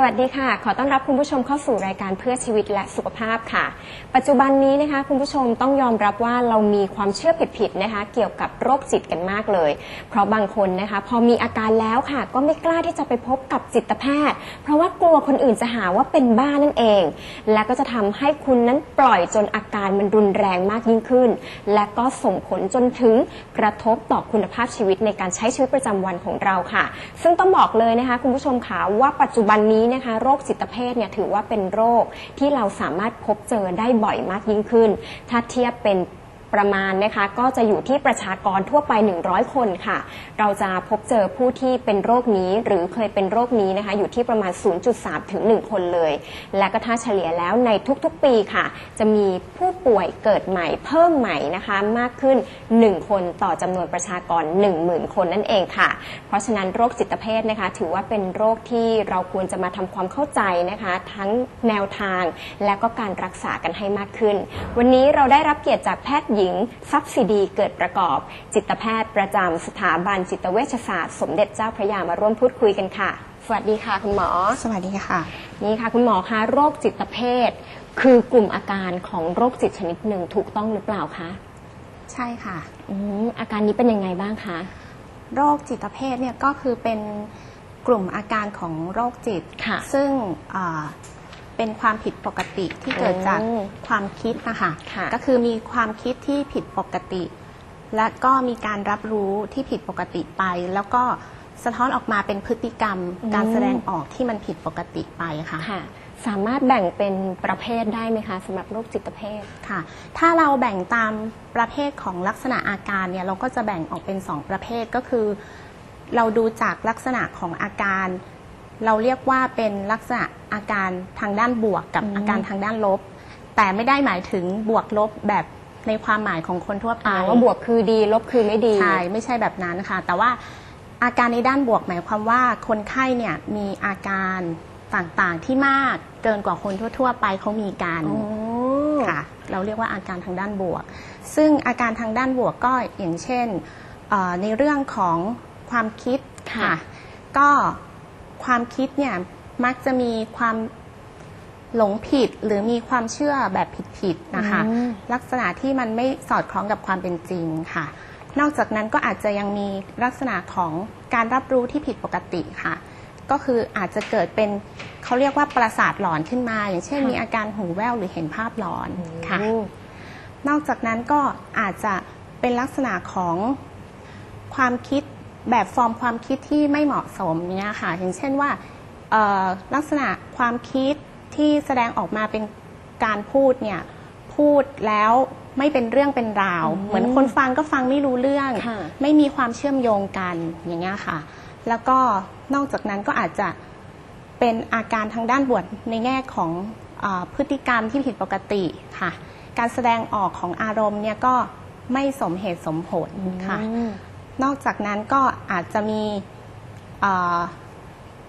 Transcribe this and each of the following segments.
สวัสดีค่ะ ขอต้อนรับคุณผู้ชมเข้าสู่รายการเพื่อชีวิตและสุขภาพค่ะ ปัจจุบันนี้นะคะคุณผู้ชมต้องยอมรับว่าเรามีความเชื่อผิดๆนะคะ เกี่ยวกับโรคจิตกันมากเลย เพราะบางคนนะคะ พอมีอาการแล้วค่ะ ก็ไม่กล้าที่จะไปพบกับจิตแพทย์ เพราะว่ากลัวคนอื่นจะหาว่าเป็นบ้านั่นเอง และก็จะทำให้คุณนั้นปล่อยจนอาการมันรุนแรงมากยิ่งขึ้น และก็ส่งผลจนถึงกระทบต่อคุณภาพชีวิตในการใช้ชีวิตประจำวันของเราค่ะ ซึ่งต้องบอกเลยนะคะ คุณผู้ชมค่ะว่าปัจจุบันนี้นะคะโรคจิตเภทเนี่ยถือว่าเป็นโรคที่เราสามารถพบเจอได้บ่อยมากยิ่งขึ้น ถ้าเทียบเป็น ประมาณนะคะก็จะอยู่ที่ประชากรทั่วไป 100 คนค่ะ เราจะพบเจอผู้ที่เป็นโรคนี้หรือเคยเป็นโรคนี้นะคะอยู่ที่ประมาณ 0.3 ถึง 1 คนเลย และก็ถ้าเฉลี่ยแล้วในทุกๆปีค่ะ จะมีผู้ป่วยเกิดใหม่เพิ่มใหม่นะคะมากขึ้น 1 คนต่อจำนวนประชากร 10,000 คนนั่นเองค่ะ เพราะฉะนั้นโรคจิตเภทนะคะ ถือว่าเป็นโรคที่เราควรจะมาทำความเข้าใจนะคะ ทั้งแนวทางและก็การรักษากันให้มากขึ้น วันนี้เราได้รับเกียรติจากแพทย์หญิงทรัพย์สิดีเกิดประกอบ จิตแพทย์ประจำสถาบันจิตเวชศาสตร์ สมเด็จเจ้าพระยามาร่วมพูดคุยกันค่ะ สวัสดีค่ะคุณหมอ สวัสดีค่ะ นี่ค่ะคุณหมอคะโรคจิตเภท คือกลุ่มอาการของโรคจิตชนิดหนึ่งถูกต้องหรือเปล่าคะใช่ค่ะอืมอาการนี้เป็นยังไงบ้างคะโรคจิตเภทเนี่ยก็คือเป็นกลุ่มอาการของโรคจิตค่ะซึ่งอ่า เป็นความผิดปกติที่เกิดจากอืมความคิดนะคะค่ะ ก็คือมีความคิดที่ผิดปกติ และก็มีการรับรู้ที่ผิดปกติไป แล้วก็สะท้อนออกมาเป็นพฤติกรรมการแสดงออกที่มันผิดปกติไปค่ะ ค่ะ สามารถแบ่งเป็นประเภทได้ไหมคะสำหรับโรคจิตเภท ค่ะ ถ้าเราแบ่งตามประเภทของลักษณะอาการเนี่ยเราก็จะแบ่งออกเป็น 2 ประเภทก็คือ เราดูจากลักษณะของอาการ เราเรียกว่าเป็นลักษณะอาการทางด้านบวกกับอืมอาการทางด้านลบ แต่ไม่ได้หมายถึงบวกลบแบบในความหมายของคนทั่วไปอ่าว่าบวกคือดี ลบคือไม่ดีใช่ไม่ใช่แบบนั้นค่ะ แต่ว่าอาการในด้านบวกหมายความว่าคนไข้เนี่ยมีอาการต่างๆที่มากเกินกว่าคนทั่ว ๆ ไปเขามีกันอ๋อค่ะ เราเรียกว่าอาการทางด้านบวก ซึ่งอาการทางด้านบวกก็อย่างเช่นเอ่อในเรื่องของความคิดค่ะค่ะก็ ความคิดเนี่ยมักจะมีความหลงผิดหรือมีความเชื่อแบบผิดๆนะคะอืมลักษณะที่มันไม่สอดคล้องกับความเป็นจริงค่ะ นอกจากนั้นก็อาจจะยังมีลักษณะของการรับรู้ที่ผิดปกติค่ะ ก็คืออาจจะเกิดเป็นเขาเรียกว่าประสาทหลอนขึ้นมา อย่างเช่นค่ะมีอาการหูแว่วหรือเห็นภาพหลอนค่ะอืมนอกจากนั้นก็อาจจะเป็นลักษณะของความคิด แบบฟอร์มความคิดที่ไม่เหมาะสมเนี่ยค่ะ อย่างเช่นว่าเอ่อลักษณะความคิดที่แสดงออกมาเป็นการพูดเนี่ยพูดแล้วไม่เป็นเรื่องเป็นราวอืมเหมือนคนฟังก็ฟังไม่รู้เรื่องค่ะไม่มีความเชื่อมโยงกันอย่างเงี้ยค่ะ แล้วก็นอกจากนั้นก็อาจจะเป็นอาการทางด้านบวกในแง่ของอาพฤติกรรมที่ผิดปกติค่ะ การแสดงออกของอารมณ์เนี่ยก็ไม่สมเหตุสมผลค่ะอืม นอกจากนั้นก็อาจจะมีเอ่อ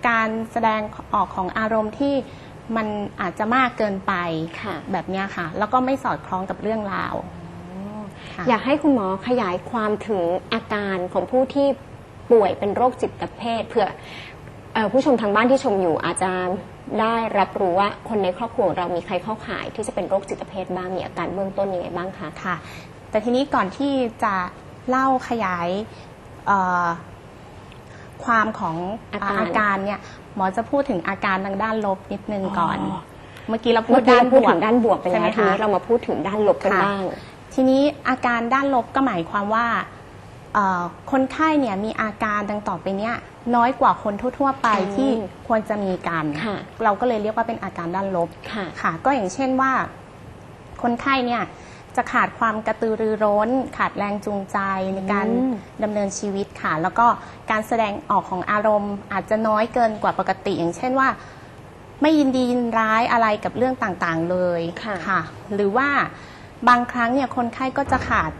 การแสดงออกของอารมณ์ที่มันอาจจะมากเกินไปค่ะแบบเนี้ยค่ะ แล้วก็ไม่สอดคล้องกับเรื่องราวค่ะอยากให้คุณหมอขยายความถึงอาการของผู้ที่ป่วยเป็นโรคจิตเภทเผื่อเอ่อผู้ชมทางบ้านที่ชมอยู่อาจจะได้รับรู้ว่าคนในครอบครัวของเรามีใครเข้าข่ายที่จะเป็นโรคจิตเภทบ้างมีอาการเบื้องต้นยังไงบ้างคะค่ะ แต่ทีนี้ก่อนที่จะ เล่าขยายเอ่อความของอาการอาการเนี่ยหมอจะพูดถึงอาการทางด้านลบนิดนึงก่อนอ๋อเมื่อกี้เราพูเมื่ดอกี้ด้านเราพูดบวถึกงด้านบวกไปใช่แล้วไหมทีนี้คะเรามาพูดถึงด้านลบกันค่ะบ้างทีนี้อาการด้านลบก็หมายความว่าเอ่อคนไข้เนี่ยมีอาการดังต่อไปเนี้ยน้อยกว่าคนทั่ว ๆ ไปอืมที่ควรจะมีกันค่ะเราก็เลยเรียกว่าเป็นอาการด้านลบค่ะค่ะก็อย่างเช่นว่า คนไข้เนี่ย จะขาดความกระตือรือร้น ขาดแรงจูงใจในการอืม ดำเนินชีวิตค่ะ แล้วก็การแสดงออกของอารมณ์ อาจจะน้อยเกินกว่าปกติ อย่างเช่นว่า ไม่ยินดียินร้ายอะไรกับเรื่องต่างๆเลยค่ะ หรือว่าบางครั้งเนี่ยคนไข้ก็จะขาด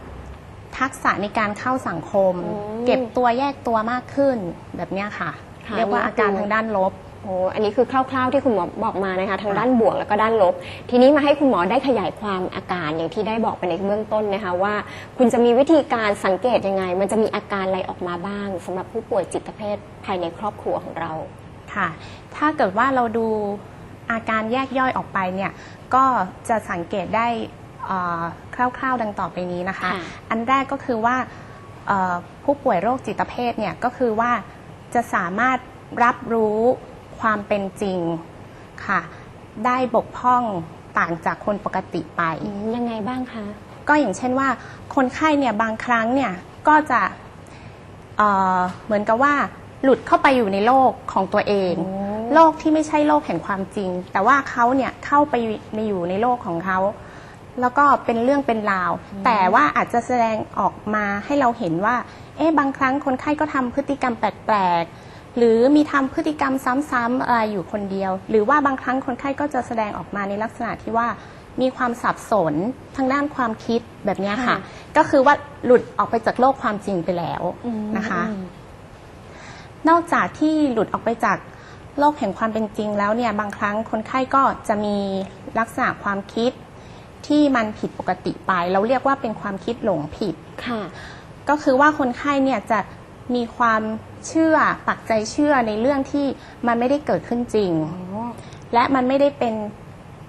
ทักษะในการเข้าสังคม อืมเก็บตัวแยกตัวมากขึ้นแบบเนี้ยค่ะ ค่ะ เรียกว่าอาการทางด้านลบ โอ้อันนี้คือคร่าวๆที่คุณหมอบอกมานะคะทางด้านบวกแล้วก็ด้านลบ ทีนี้มาให้คุณหมอได้ขยายความอาการอย่างที่ได้บอกไปในเบื้องต้นนะคะว่า คุณจะมีวิธีการสังเกตยังไง มันจะมีอาการอะไรออกมาบ้างสำหรับผู้ป่วยจิตเภทภายในครอบครัวของเราค่ะ ถ้าเกิดว่าเราดูอาการแยกย่อยออกไปเนี่ยก็จะสังเกตได้เอ่อคร่าวๆดังต่อไปนี้นะคะค่ะอันแรกก็คือว่าเอ่อผู้ป่วยโรคจิตเภทเนี่ยก็คือว่าจะสามารถรับรู้ ความเป็นจริงค่ะ ได้บกพร่องต่างจากคนปกติไป อืมยังไงบ้างคะ ก็อย่างเช่นว่า คนไข้เนี่ยบางครั้งเนี่ยก็จะเอ่อเหมือนกับว่า หลุดเข้าไปอยู่ในโลกของตัวเองโอ้โลกที่ไม่ใช่โลกแห่งความจริง แต่ว่าเขาเนี่ยเข้าไปในอยู่ในโลกของเขา แล้วก็เป็นเรื่องเป็นราว แต่ว่าอาจจะแสดงออกมาให้เราเห็นว่า เอ๊ะบางครั้งคนไข้ก็ทำพฤติกรรมแปลกๆ หรือมีทำพฤติกรรมซ้ำๆอะไรอยู่คนเดียว หรือว่าบางครั้งคนไข้ก็จะแสดงออกมาในลักษณะที่ว่ามีความสับสนทางด้านความคิดแบบเนี้ยค่ะค่ะ ก็คือว่าหลุดออกไปจากโลกความจริงไปแล้วนะคะ นอกจากที่หลุดออกไปจากโลกแห่งความเป็นจริงแล้วเนี่ยบางครั้งคนไข้ก็จะมีลักษณะความคิดที่มันผิดปกติไป เราเรียกว่าเป็นความคิดหลงผิดค่ะ ก็คือว่าคนไข้เนี่ยจะ มีความเชื่อปักใจเชื่อในเรื่องที่มันไม่ได้เกิดขึ้นจริง และมันไม่ได้เป็น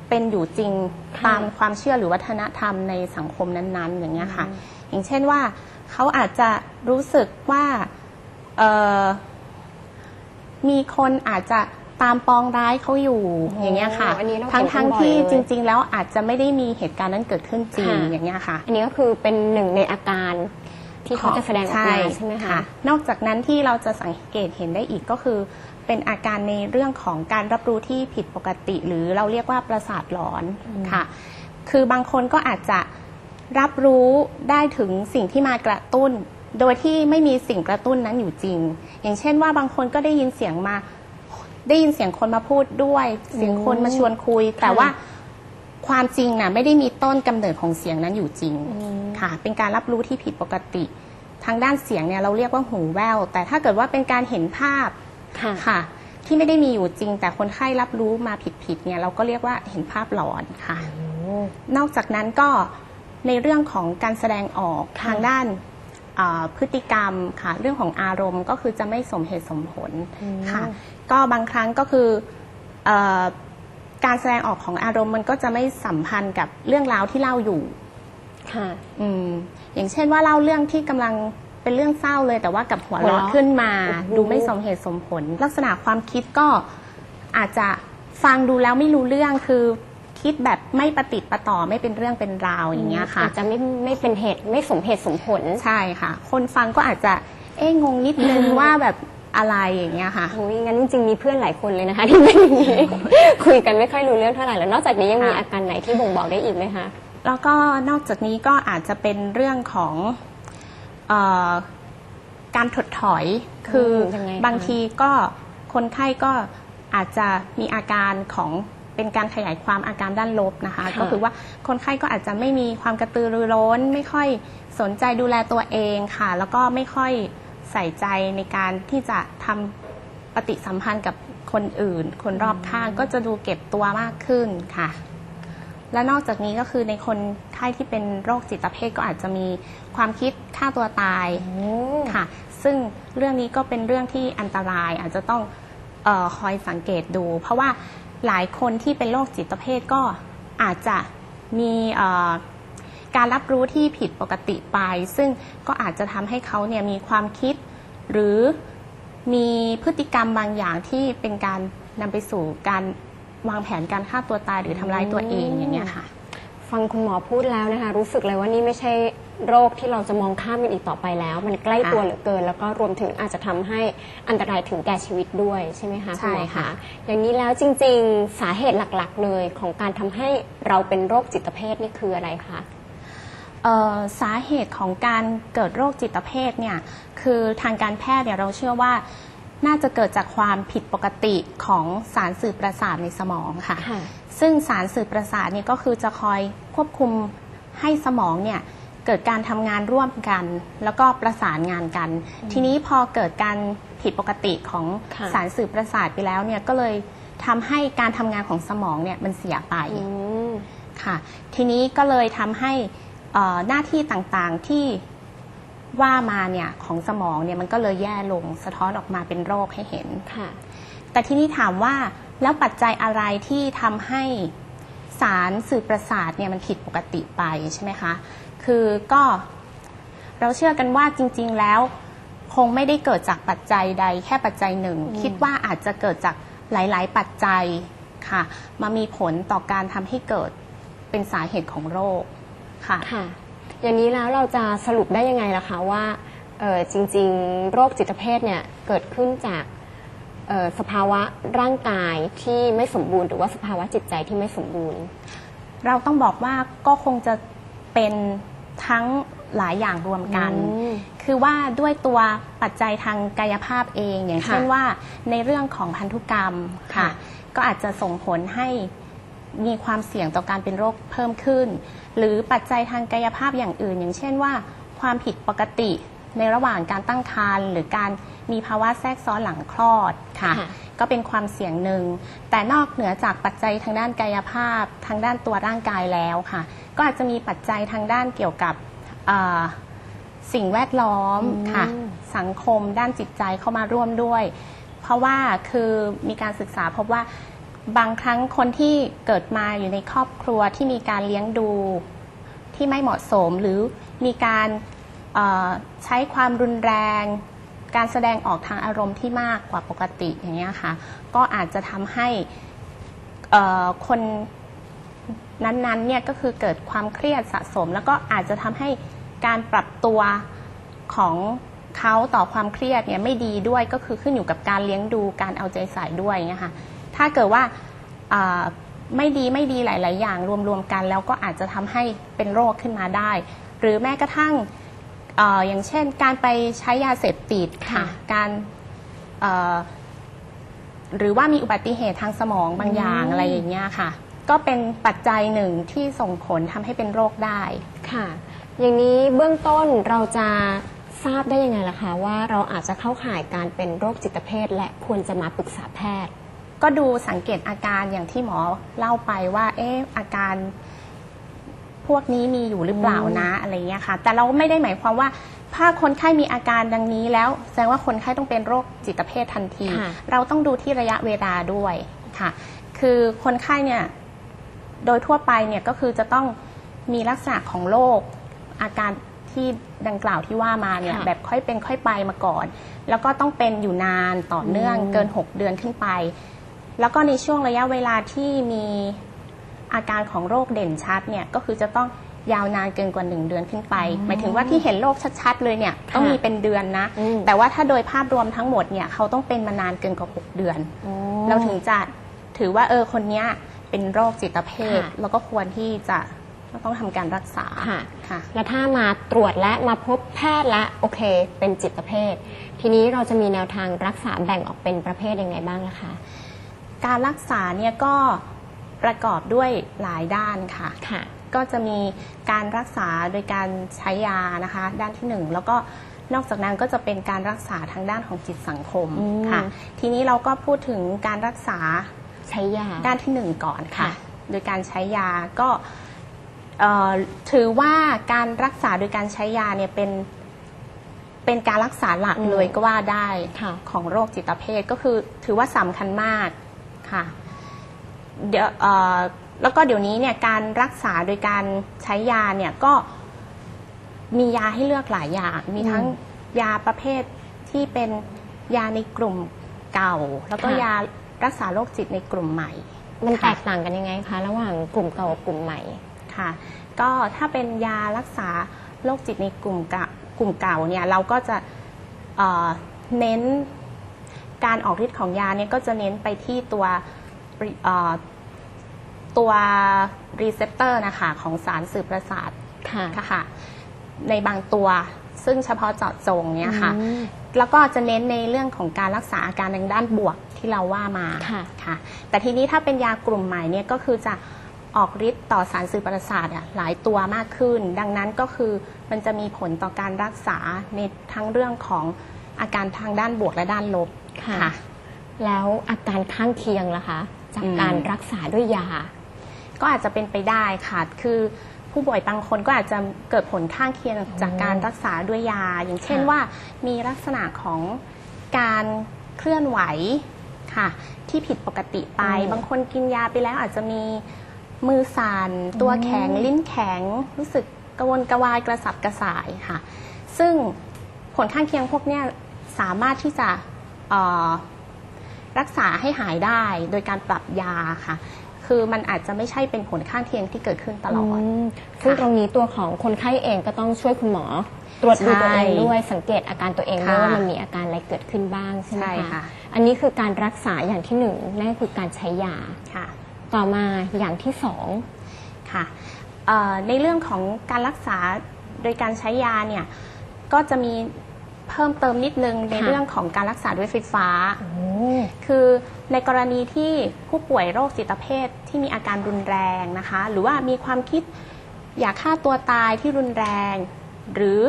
เป็นอยู่จริงค่ะตามความเชื่อหรือวัฒนธรรมในสังคมนั้นๆ อย่างเงี้ยค่ะ อย่างเช่นว่าเขาอาจจะรู้สึกว่าเอ่อมีคนอาจจะตามปองร้ายเขาอยู่โอ้อย่างเงี้ยค่ะอันนี้เราเห็นทั้งทั้งบ่อยที่เลยจริง ๆ แล้วอาจจะไม่ได้มีเหตุการณ์นั้นเกิดขึ้นจริงค่ะอย่างเงี้ยค่ะ อันนี้ก็คือเป็นหนึ่งในอาการ ที่เขาจะแสดงออกมาใช่ไหมคะนอกจากนั้นที่เราจะสังเกตเห็นได้อีกก็คือ เป็นอาการในเรื่องของการรับรู้ที่ผิดปกติ หรือเราเรียกว่าประสาทหลอนค่ะ คือบางคนก็อาจจะรับรู้ได้ถึงสิ่งที่มากระตุ้น โดยที่ไม่มีสิ่งกระตุ้นนั้นอยู่จริง อย่างเช่นว่าบางคนก็ได้ยินเสียงมา ได้ยินเสียงคนมาพูดด้วย เสียงคนมาชวนคุย แต่ว่า ความจริงน่ะไม่ได้มีต้นกำเนิดของเสียงนั้นอยู่จริงค่ะ เป็นการรับรู้ที่ผิดปกติ ทางด้านเสียงเนี่ยเราเรียกว่าหูแว่วแต่ถ้าเกิดว่าเป็นการเห็นภาพค่ะค่ะ ที่ไม่ได้มีอยู่จริง แต่คนไข้รับรู้มาผิดๆเนี่ยเราก็เรียกว่าเห็นภาพหลอนค่ะนอกจากนั้นก็ในเรื่องของการแสดงออกค่ะทางด้านอ่าพฤติกรรมค่ะ เรื่องของอารมณ์ก็คือจะไม่สมเหตุสมผลค่ะ ก็บางครั้งก็คือเออ การแสดงออกของอารมณ์มันก็จะไม่สัมพันธ์กับเรื่องราวที่เล่าอยู่ค่ะ อืม อย่างเช่นว่าเล่าเรื่องที่กำลังเป็นเรื่องเศร้าเลย แต่ว่ากับหัวหัวเราะเราะขึ้นมาโอ้โหดูไม่สมเหตุสมผล ลักษณะความคิดก็อาจจะฟังดูแล้วไม่รู้เรื่องคือคิดแบบไม่ประติดประต่อไม่เป็นเรื่องเป็นราวอย่างเงี้ยค่ะอาจจะไม่ไม่เป็นเหตุไม่สมเหตุสมผลใช่ค่ะ คนฟังก็อาจจะเอ๊ะงงนิดนึงว่าแบบ อะไรอย่างเงี้ยค่ะ โอ้ยงั้นจริงๆมีเพื่อนหลายคนเลยนะคะที่เป็นอย่างนี้ คุยกันไม่ค่อยรู้เรื่องเท่าไหร่แล้ว นอกจากนี้ยังมีค่ะอาการไหนที่บ่งบอกได้อีกไหมคะแล้วก็นอกจากนี้ก็อาจจะเป็นเรื่องของเออการถดถอยคืออยังไงคะบางทีก็คนไข้ก็อาจจะมีอาการของเป็นการขยายความอาการด้านลบนะคะ ค่ะก็คือว่าคนไข้ก็อาจจะไม่มีความกระตือรือร้น ไม่ค่อยสนใจดูแลตัวเองค่ะ แล้วก็ไม่ค่อย ใส่ใจในการที่จะทำปฏิสัมพันธ์กับคนอื่น คนรอบข้างก็จะดูเก็บตัวมากขึ้นค่ะ และนอกจากนี้ก็คือในคนไข้ที่เป็นโรคจิตเภทก็อาจจะมีความคิดฆ่าตัวตายค่ะ ซึ่งเรื่องนี้ก็เป็นเรื่องที่อันตรายอาจจะต้องเออคอยสังเกตดู เพราะว่าหลายคนที่เป็นโรคจิตเภทก็อาจจะมีเอ่อ การรับรู้ที่ผิดปกติไป ซึ่งก็อาจจะทำให้เขาเนี่ยมีความคิด หรือมีพฤติกรรมบางอย่างที่เป็นการนำไปสู่การวางแผนการฆ่าตัวตายหรือทำร้ายตัวเองอย่างเงี้ยค่ะ ฟังคุณหมอพูดแล้วนะคะ รู้สึกเลยว่านี่ไม่ใช่โรคที่เราจะมองข้ามมันอีกต่อไปแล้ว มันใกล้ตัวค่ะเหลือเกิน แล้วก็รวมถึงอาจจะทำให้อันตรายถึงแก่ชีวิตด้วยใช่ไหมคะใช่ณหมอค่ะ อย่างนี้แล้วจริง ๆ สาเหตุหลักๆ เลยของการทำให้เราเป็นโรคจิตเภทนี่คืออะไรคะเอ่อ สาเหตุของการเกิดโรคจิตเภทเนี่ยคือทางการแพทย์เนี่ยเราเชื่อว่าน่าจะเกิดจากความผิดปกติของสารสื่อประสาทในสมองค่ะค่ะซึ่งสารสื่อประสาทเนี่ยก็คือจะคอยควบคุมให้สมองเนี่ยเกิดการทำงานร่วมกัน แล้วก็ประสานงานกัน ทีนี้พอเกิดการผิดปกติของค่ะสารสื่อประสาทไปแล้วเนี่ยก็เลยทำให้การทำงานของสมองเนี่ยมันเสียไปอืมค่ะ ทีนี้ก็เลยทำให้เอ่อ หน้าที่ต่างๆที่ว่ามาเนี่ยของสมองเนี่ยมันก็เลยแย่ลงสะท้อนออกมาเป็นโรคให้เห็นค่ะ แต่ทีนี้ถามว่าแล้วปัจจัยอะไรที่ทำให้สารสื่อประสาทเนี่ยมันผิดปกติไปใช่ไหมคะ คือก็เราเชื่อกันว่าจริง ๆแล้ว คงไม่ได้เกิดจากปัจจัยใดแค่ปัจจัยหนึ่งอืมคิดว่าอาจจะเกิดจากหลาย ๆ ปัจจัยค่ะ มามีผลต่อการทำให้เกิดเป็นสาเหตุของโรค ค่ะ ค่ะ อย่างนี้แล้วเราจะสรุปได้ยังไงล่ะคะว่าเออจริง ๆ โรคจิตเภทเนี่ยเกิดขึ้นจากเอ่อสภาวะร่างกายที่ไม่สมบูรณ์ หรือว่าสภาวะจิตใจที่ไม่สมบูรณ์ เราต้องบอกว่าก็คงจะเป็นทั้งหลายอย่างรวมกัน อืมคือว่าด้วยตัวปัจจัยทางกายภาพเอง อย่างค่ะเช่นว่าในเรื่องของพันธุกรรมค่ะ ค่ะ ก็อาจจะส่งผลให้ มีความเสี่ยงต่อการเป็นโรคเพิ่มขึ้น หรือปัจจัยทางกายภาพอย่างอื่น อย่างเช่นว่า ความผิดปกติในระหว่างการตั้งครรภ์หรือการมีภาวะแทรกซ้อนหลังคลอดค่ะค่ะก็เป็นความเสี่ยงหนึ่ง แต่นอกเหนือจากปัจจัยทางด้านกายภาพทางด้านตัวร่างกายแล้วค่ะ ก็อาจจะมีปัจจัยทางด้านเกี่ยวกับเอ่อสิ่งแวดล้อมอืมค่ะ สังคมด้านจิตใจเข้ามาร่วมด้วย เพราะว่าคือมีการศึกษาพบว่า บางครั้งคนที่เกิดมาอยู่ในครอบครัวที่มีการเลี้ยงดูที่ไม่เหมาะสมหรือมีการใช้ความรุนแรง การแสดงออกทางอารมณ์ที่มากกว่าปกติอย่างเงี้ค่ะ ก็อาจจะทำให้คนนั้นๆเนี่ยก็คือเกิดความเครียดสะสม แล้วก็อาจจะทำให้การปรับตัวของเขาต่อความเครียดเนี่ยไม่ดีด้วยก็คือขึ้นอยู่กับการเลี้ยงดูการเอาใจใส่ด้วยเงี้ค่ะ ถ้าเกิดว่าอ่าไม่ดีไม่ดีหลาย ๆ อย่างรวม ๆ กัน แล้วก็อาจจะทำให้เป็นโรคขึ้นมาได้ หรือแม้กระทั่งเอออย่างเช่น การไปใช้ยาเสพติดค่ะค่ะการเอ่อหรือว่ามีอุบัติเหตุทางสมองบางอย่างอืมอะไรอย่างเงี้ยค่ะ ก็เป็นปัจจัยหนึ่งที่ส่งผลทำให้เป็นโรคได้ค่ะ อย่างนี้เบื้องต้นเราจะทราบได้ยังไงล่ะคะว่าเราอาจจะเข้าข่ายการเป็นโรคจิตเภทและควรจะมาปรึกษาแพทย์ ก็ดูสังเกตอาการอย่างที่หมอเล่าไปว่า เอออาการพวกนี้มีอยู่หรือเปล่านะอะไรเงี้ยค่ะ แต่เราไม่ได้หมายความว่า ถ้าคนไข้มีอาการดังนี้แล้ว แสดงว่าคนไข้ต้องเป็นโรคจิตเภททันทีค่ะเราต้องดูที่ระยะเวลาด้วยค่ะ คือคนไข้เนี่ยโดยทั่วไปเนี่ยก็คือจะต้องมีลักษณะของโรคอาการที่ดังกล่าวที่ว่ามาเนี่ยค่ะแบบค่อยเป็นค่อยไปมาก่อน แล้วก็ต้องเป็นอยู่นานต่อเนื่องอืมเกิน 6 เดือนขึ้นไป แล้วก็ในช่วงระยะเวลาที่มีอาการของโรคเด่นชัดเนี่ยก็คือจะต้องยาวนานเกินกว่า 1 เดือนขึ้นไป หมายถึงว่าที่เห็นโรคชัดๆเลยเนี่ยต้องมีเป็นเดือนนะอืมแต่ว่าถ้าโดยภาพรวมทั้งหมดเนี่ยเขาต้องเป็นมานานเกินกว่า 6 เดือน เราถึงจะถือว่าเออคนเนี้ยเป็นโรคจิตเภทค่ะแล้วก็ควรที่จะต้องทำการรักษาค่ะค่ะ แล้วถ้ามาตรวจและมาพบแพทย์และโอเค เป็นจิตเภททีนี้เราจะมีแนวทางรักษาแบ่งออกเป็นประเภทยังไงบ้างล่ะคะ การรักษาเนี่ยก็ประกอบด้วยหลายด้านค่ะ ค่ะ ก็จะมีการรักษาโดยการใช้ยานะคะ ด้านที่หนึ่งแล้วก็นอกจากนั้นก็จะเป็นการรักษาทางด้านของจิตสังคมอืม ค่ะ ทีนี้เราก็พูดถึงการรักษาใช้ยา ด้านที่หนึ่งก่อนค่ะ ค่ะ โดยการใช้ยาก็เอ่อถือว่าการรักษาโดยการใช้ยาเนี่ยเป็นเป็นการรักษาหลักอืม เลยก็ว่าได้ ค่ะ ของโรคจิตเภทก็คือถือว่าสำคัญมาก ค่ะเดี๋ยวเอ่อแล้วก็เดี๋ยวนี้เนี่ยการรักษาโดยการใช้ยาเนี่ยก็มียาให้เลือกหลายอย่างมีทั้งยาประเภทที่เป็นยาในกลุ่มเก่า แล้วก็ค่ะยารักษาโรคจิตในกลุ่มใหม่ มันแตค่ะกต่างกันยังไงคะ ระหว่างกลุ่มเก่ากับกลุ่มใหม่ค่ะ ก็ถ้าเป็นยารักษาโรคจิตในกลุ่มเก่ากลุ่มเก่าเนี่ยเราก็จะเอ่อเน้น การออกฤทธิ์ของยาเนี่ยก็จะเน้นไปที่ตัวเอ่อตัวรีเซพเตอร์นะคะของสารสื่อประสาทค่ะค่ะในบางตัวซึ่งเฉพาะเจาะจงเนี่ยค่ะอืมแล้วก็จะเน้นในเรื่องของการรักษาอาการทางด้านบวกที่เราว่ามาค่ะค่ะ แต่ทีนี้ถ้าเป็นยากลุ่มใหม่เนี่ยก็คือจะออกฤทธิ์ต่อสารสื่อประสาทอะหลายตัวมากขึ้น ดังนั้นก็คือมันจะมีผลต่อการรักษาในทั้งเรื่องของอาการทางด้านบวกและด้านลบ ค่ะ แล้วอาการข้างเคียงล่ะคะ จากการรักษาด้วยยา ก็อาจจะเป็นไปได้ค่ะ คือผู้ป่วยบางคนก็อาจจะเกิดผลข้างเคียงจากการรักษาด้วยยา อย่างเช่นค่ะว่ามีลักษณะของการเคลื่อนไหวค่ะ ที่ผิดปกติไป บางคนกินยาไปแล้วอาจจะมีมือสั่นตัวแข็ง ลิ้นแข็ง รู้สึกกระวนกระวายกระสับกระส่ายค่ะ ซึ่งผลข้างเคียงพวกเนี้ยสามารถที่จะเอ่อ รักษาให้หายได้โดยการปรับยาค่ะ คือมันอาจจะไม่ใช่เป็นผลข้างเคียงที่เกิดขึ้นตลอดมซึ่งตรงนี้ตัวของคนไข้เองก็ต้องช่วยคุณหมอ ตรวจดูตัวเองใช่ด้วยสังเกตอาการตัวเองด้วยค่ะว่ามันมีอาการอะไรเกิดขึ้นบ้างใช่ไหมใช่คะค่ะอันนี้คือการรักษาอย่างที่หนึ่งนั่นคือการใช้ยาค่ะ ต่อมาอย่างที่สองค่ะเอ่อในเรื่องของการรักษาโดยการใช้ยาเนี่ยก็จะมี เพิ่มเติมนิดนึงในเรื่องของการรักษาด้วยไฟฟ้า คือในกรณีที่ผู้ป่วยโรคจิตเภทที่มีอาการรุนแรงนะคะ หรือว่ามีความคิดอยากฆ่าตัวตายที่รุนแรง หรือ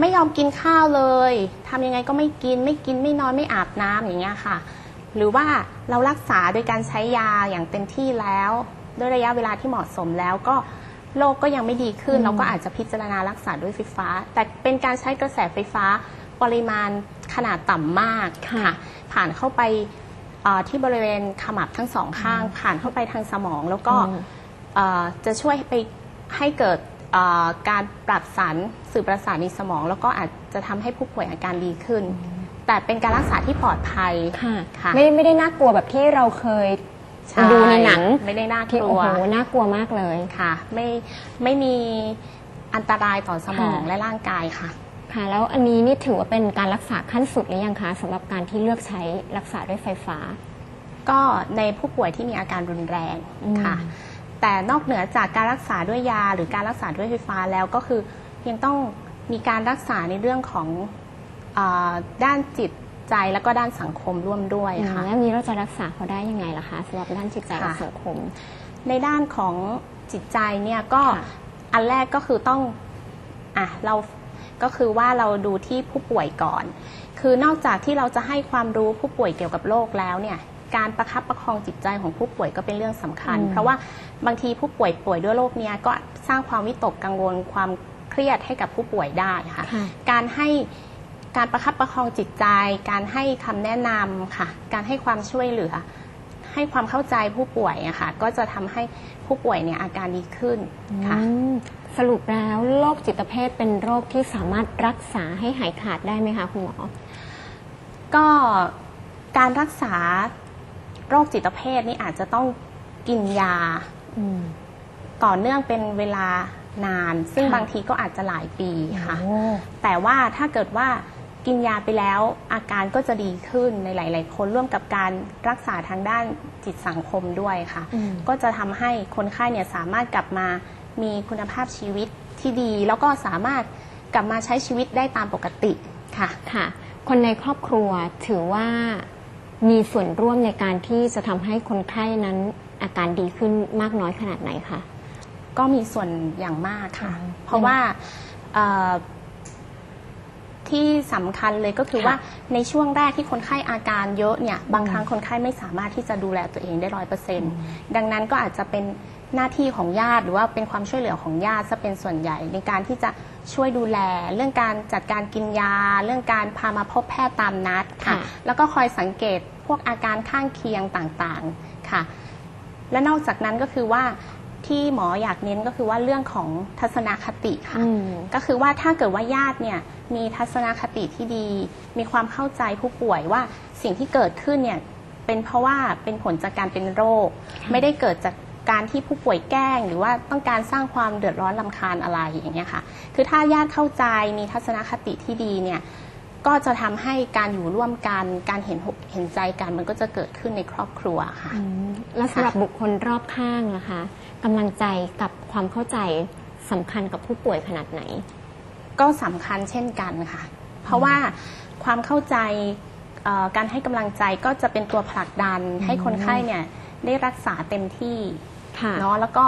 ไม่ยอมกินข้าวเลยทำยังไงก็ไม่กินไม่กินไม่นอนไม่อาบน้ำอย่างเงี้ยค่ะ หรือว่าเรารักษาโดยการใช้ยาอย่างเต็มที่แล้ว ด้วยระยะเวลาที่เหมาะสมแล้วก็โรคก็ยังไม่ดีขึ้น เราก็อาจจะพิจารณารักษาด้วยไฟฟ้า แต่เป็นการใช้กระแสไฟฟ้า ปริมาณขนาดต่ำมากค่ะ ผ่านเข้าไปเอ่อที่บริเวณขมับทั้งสองข้าง ผ่านเข้าไปทางสมองแล้วก็อืม เอ่อจะช่วยไปให้เกิดเอ่อการปรับสารสื่อประสาทในสมอง แล้วก็อาจจะทำให้ผู้ป่วยอาการดีขึ้น แต่เป็นการรักษาที่ปลอดภัย ค่ะค่ะ ไม่ไม่ได้น่ากลัวแบบที่เราเคยใช่ดูในหนังไม่ได้น่ากที่ลัโอ้ว โหน่ากลัวมากเลย ค่ะไม่ไม่มีอันตรายต่อสมองค่ะ และร่างกายค่ะ ค่ะแล้วอันนี้นี่ถือว่าเป็นการรักษาขั้นสุดหรือยังคะสำหรับการที่เลือกใช้รักษาด้วยไฟฟ้า ก็ในผู้ป่วยที่มีอาการรุนแรงอืมค่ะ แต่นอกเหนือจากการรักษาด้วยยา หรือการรักษาด้วยไฟฟ้าแล้วก็คือยังต้องมีการรักษาในเรื่องของอาด้านจิตใจแล้วก็ด้านสังคมร่วมด้วยอืมค่ะแล้วนี้เราจะรักษาเขาได้ยังไงล่ะคะสำหรับด้านจิตใจและค่ะสังคม ในด้านของจิตใจเนี่ยก็ค่ะอันแรกก็คือต้องอะเรา ก็คือว่าเราดูที่ผู้ป่วยก่อน คือนอกจากที่เราจะให้ความรู้ผู้ป่วยเกี่ยวกับโรคแล้วเนี่ยการประคับประคองจิตใจของผู้ป่วยก็เป็นเรื่องสำคัญอืมเพราะว่าบางทีผู้ป่วยป่วยด้วยโรคเนี้ยก็สร้างความวิตกกังวลความเครียดให้กับผู้ป่วยได้ค่ะค่ะการให้การประคับประคองจิตใจ การให้คำแนะนำค่ะ การให้ความช่วยเหลือ ให้ความเข้าใจผู้ป่วยอะค่ะก็จะทำให้ผู้ป่วยเนี่ยอาการดีขึ้นค่ะ อืมสรุปแล้วโรคจิตเภทเป็นโรคที่สามารถรักษาให้หายขาดได้ไหมคะคุณหมอ ก็การรักษาโรคจิตเภทนี่อาจจะต้องกินยาอืม ต่อเนื่องเป็นเวลานาน ซึ่งค่ะ บางทีก็อาจจะหลายปีค่ะ โอ้ แต่ว่าถ้าเกิดว่า กินยาไปแล้วอาการก็จะดีขึ้นในหลาย ๆ คนร่วมกับการรักษาทางด้านจิตสังคมด้วยค่ะอืมก็จะทำให้คนไข้เนี่ยสามารถกลับมามีคุณภาพชีวิตที่ดี แล้วก็สามารถกลับมาใช้ชีวิตได้ตามปกติค่ะค่ะ คนในครอบครัวถือว่ามีส่วนร่วมในการที่จะทำให้คนไข้นั้นอาการดีขึ้นมากน้อยขนาดไหนคะก็มีส่วนอย่างมากค่ะอืมเพราะว่าเอ่อ ที่สำคัญเลยก็คือค่ะว่าในช่วงแรกที่คนไข้อาการเยอะเนี่ยบางครั้งคนไข้ไม่สามารถที่จะดูแลตัวเองได้ร้อยเปอร์เซ็นต์ดังนั้นก็อาจจะเป็นหน้าที่ของญาติหรือว่าเป็นความช่วยเหลือของญาติซะเป็นส่วนใหญ่ ในการที่จะช่วยดูแล เรื่องการจัดการกินยา เรื่องการพามาพบแพทย์ตามนัดค่ะค่ะแล้วก็คอยสังเกตพวกอาการข้างเคียงต่างๆค่ะ และนอกจากนั้นก็คือว่าที่หมออยากเน้นก็คือว่าเรื่องของทัศนคติค่ะอืมก็คือว่าถ้าเกิดว่าญาติเนี่ย มีทัศนคติที่ดี มีความเข้าใจผู้ป่วยว่าสิ่งที่เกิดขึ้นเนี่ยเป็นเพราะว่าเป็นผลจากการเป็นโรค ไม่ได้เกิดจากการที่ผู้ป่วยแกล้ง หรือว่าต้องการสร้างความเดือดร้อนลำคาญอะไรอย่างเงี้ยค่ะ คือถ้าญาติเข้าใจมีทัศนคติที่ดีเนี่ยก็จะทำให้การอยู่ร่วมกัน การเห็นอกเห็นใจกันมันก็จะเกิดขึ้นในครอบครัวค่ะอืมแล้วสำหรับบุคคลรอบข้างนะคะกำลังใจกับความเข้าใจสำคัญกับผู้ป่วยขนาดไหน ก็สำคัญเช่นกันค่ะ เพราะว่าความเข้าใจเอ่อการให้กำลังใจก็จะเป็นตัวผลักดันให้คนไข้เนี่ยได้รักษาเต็มที่ค่ะ เนาะแล้วก็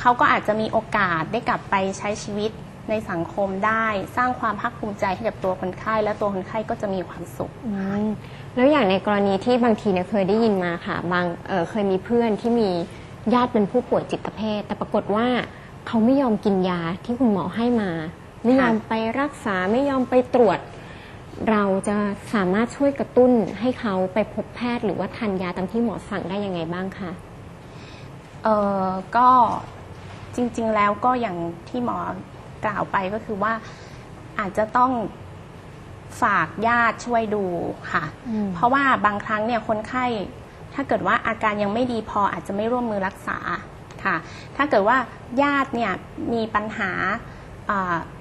เขาก็อาจจะมีโอกาสได้กลับไปใช้ชีวิตในสังคมได้ สร้างความภาคภูมิใจให้กับตัวคนไข้ และตัวคนไข้ก็จะมีความสุข อืมแล้วอย่างในกรณีที่บางทีเนี่ยเคยได้ยินมาค่ะ บางเอ่อเคยมีเพื่อนที่มีญาติเป็นผู้ป่วยจิตเภทแต่ปรากฏว่าเขาไม่ยอมกินยาที่คุณหมอให้มา ไม่ยอมไปรักษาไม่ยอมไปตรวจ เราจะสามารถช่วยกระตุ้นให้เขาไปพบแพทย์หรือว่าทานยาตามที่หมอสั่งได้ยังไงบ้างคะเออก็จริง ๆ แล้วก็อย่างที่หมอกล่าวไปก็คือว่าอาจจะต้องฝากญาติช่วยดูค่ะอืมเพราะว่าบางครั้งเนี่ยคนไข้ถ้าเกิดว่าอาการยังไม่ดีพออาจจะไม่ร่วมมือรักษาค่ะ ถ้าเกิดว่าญาติเนี่ยมีปัญหา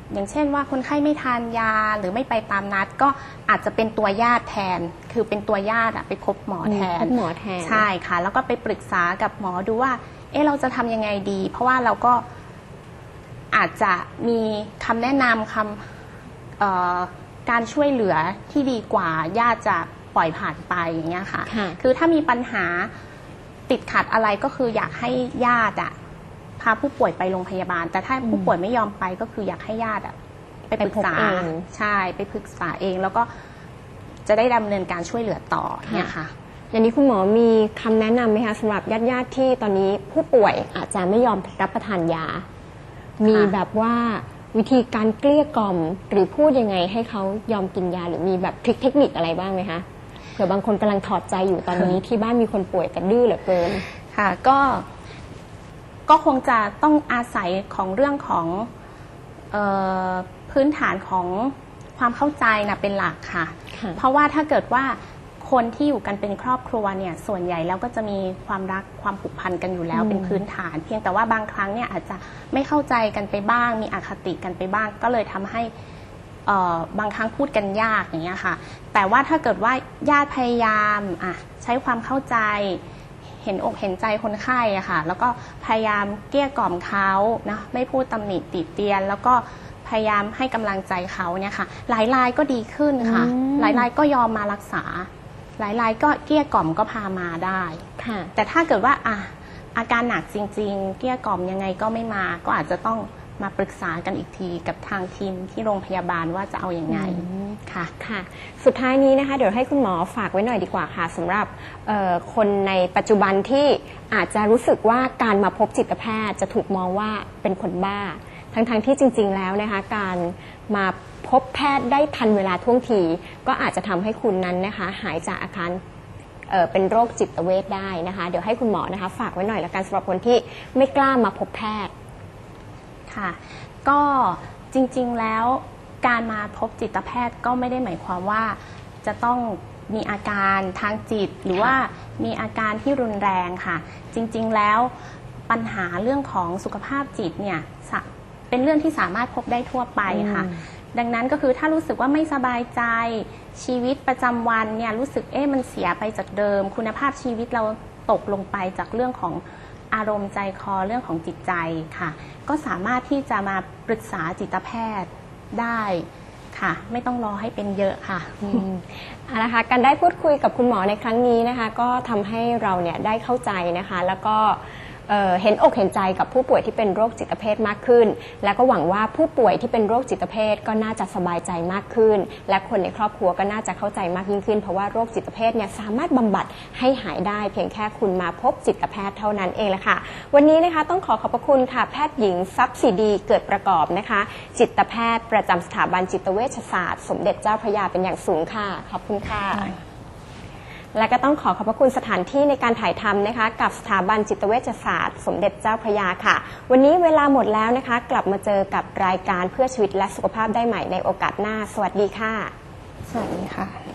อาอย่างเช่นว่าคนไข้ไม่ทานยาหรือไม่ไปตามนัด ก็อาจจะเป็นตัวญาติแทน คือเป็นตัวญาติอะไปพบหมอแทนพบหมอแทนใช่ค่ะ แล้วก็ไปปรึกษากับหมอดูว่า เอ๊ะเราจะทำยังไงดี เพราะว่าเราก็อาจจะมีคำแนะนำคำเอ่อการช่วยเหลือที่ดีกว่าญาติจะปล่อยผ่านไปอย่างเงี้ยค่ะค่ะคือถ้ามีปัญหาติดขัดอะไรก็คืออยากให้ญาติอะ พาผู้ป่วยไปโรงพยาบาล แต่ถ้าผู้ป่วยไม่ยอมไปก็คืออยากให้ญาติอะไปปรึกษาไปพบเอง ใช่ไปปรึกษาเองแล้วก็จะได้ดำเนินการช่วยเหลือต่อเนี่ยค่ะ อย่างนี้คุณหมอมีคำแนะนำไหมคะสำหรับญาติญาติๆที่ตอนนี้ผู้ป่วยอาจจะไม่ยอมรับประทานยา มีแบบว่าวิธีการเกลี้ยกล่อม หรือพูดยังไงให้เขายอมกินยา หรือมีแบบทริคเทคนิคอะไรบ้างไหมคะเผื่อบางคนกำลังถอดใจอยู่ตอนนี้ที่บ้านมีคนป่วยแต่ดื้อเหลือเกิน ค่ะก็ ก็คงจะต้องอาศัยของเรื่องของเออพื้นฐานของความเข้าใจนะเป็นหลักค่ะค่ะ เพราะว่าถ้าเกิดว่าคนที่อยู่กันเป็นครอบครัวเนี่ยส่วนใหญ่แล้วก็จะมีความรักความผูกพันกันอยู่แล้วอืมเป็นพื้นฐาน เพียงแต่ว่าบางครั้งเนี่ยอาจจะไม่เข้าใจกันไปบ้าง มีอคติกันไปบ้าง ก็เลยทำให้เอ่อบางครั้งพูดกันยากอย่างเงี้ยค่ะ แต่ว่าถ้าเกิดว่าญาติพยายามอะใช้ความเข้าใจ เห็นอกเห็นใจคนไข้อะค่ะ แล้วก็พยายามเกลี้ยกล่อมเขานะไม่พูดตำหนิติเตียน แล้วก็พยายามให้กำลังใจเขาเนี่ยค่ะ หลายรายก็ดีขึ้นค่ะ อืม หลายรายก็ยอมมารักษา หลายรายก็เกลี้ยกล่อมก็พามาได้ ค่ะ แต่ถ้าเกิดว่าอะอาการหนักจริง ๆ เกลี้ยกล่อมยังไงก็ไม่มา ก็อาจจะต้อง มาปรึกษากันอีกทีกับทางทีมที่โรงพยาบาลว่าจะเอาอยัางไงอืมค่ะค่ะ สุดท้ายนี้นะคะ เดี๋ยวให้คุณหมอฝากไว้หน่อยดีกว่าค่ะสำหรับเอ่อคนในปัจจุบันที่อาจจะรู้สึกว่าการมาพบจิตแพทย์จะถูกมองว่าเป็นคนบ้า ทั้งๆที่จริง ๆ แล้วนะคะ การมาพบแพทย์ได้ทันเวลาท่วงที ก็อาจจะทำให้คุณนั้นนะคะ หายจากอาการเอ่อเป็นโรคจิตเวทได้นะคะ เดี๋ยวให้คุณหมอนะคะ ฝากไว้หน่อยละกันสำหรับคนที่ไม่กล้ามาพบแพทย์ ค่ะ ก็จริงๆแล้วการมาพบจิตแพทย์ก็ไม่ได้หมายความว่าจะต้องมีอาการทางจิตหรือว่ามีอาการที่รุนแรงค่ะ จริงๆแล้วปัญหาเรื่องของสุขภาพจิตเนี่ยสะเป็นเรื่องที่สามารถพบได้ทั่วไปค่ะอืมดังนั้นก็คือถ้ารู้สึกว่าไม่สบายใจชีวิตประจำวันเนี่ยรู้สึกเอ๊ะมันเสียไปจากเดิม คุณภาพชีวิตเราตกลงไปจากเรื่องของ อารมณ์ใจคอเรื่องของจิตใจค่ะ ก็สามารถที่จะมาปรึกษาจิตแพทย์ได้ค่ะ ไม่ต้องรอให้เป็นเยอะค่ะอืมเอานะคะการได้พูดคุยกับคุณหมอในครั้งนี้นะคะ ก็ทำให้เราเนี่ยได้เข้าใจนะคะ แล้วก็ เเห็นอกเห็นใจกับผู้ป่วยที่เป็นโรคจิตเภทมากขึ้น และก็หวังว่าผู้ป่วยที่เป็นโรคจิตเภทก็น่าจะสบายใจมากขึ้น และคนในครอบครัวก็น่าจะเข้าใจมากยิ่งขึ้น เพราะว่าโรคจิตเภทเนี่ยสามารถบำบัดให้หายได้เพียงแค่คุณมาพบจิตแพทย์เท่านั้นเองแหละค่ะ วันนี้นะคะต้องขอขอบพระคุณค่ะแพทย์หญิงทรัพย์สีดีเกิดประกอบนะคะ จิตแพทย์ประจำสถาบันจิตเวชศาสตร์ สมเด็จเจ้าพระยาเป็นอย่างสูงค่ะ ขอบคุณค่ะ และก็ต้องขอขอบพระคุณสถานที่ในการถ่ายทำนะคะ กับสถาบันจิตเวชศาสตร์ สมเด็จเจ้าพระยาค่ะ วันนี้เวลาหมดแล้วนะคะ กลับมาเจอกับรายการเพื่อชีวิตและสุขภาพได้ใหม่ในโอกาสหน้า สวัสดีค่ะ สวัสดีค่ะ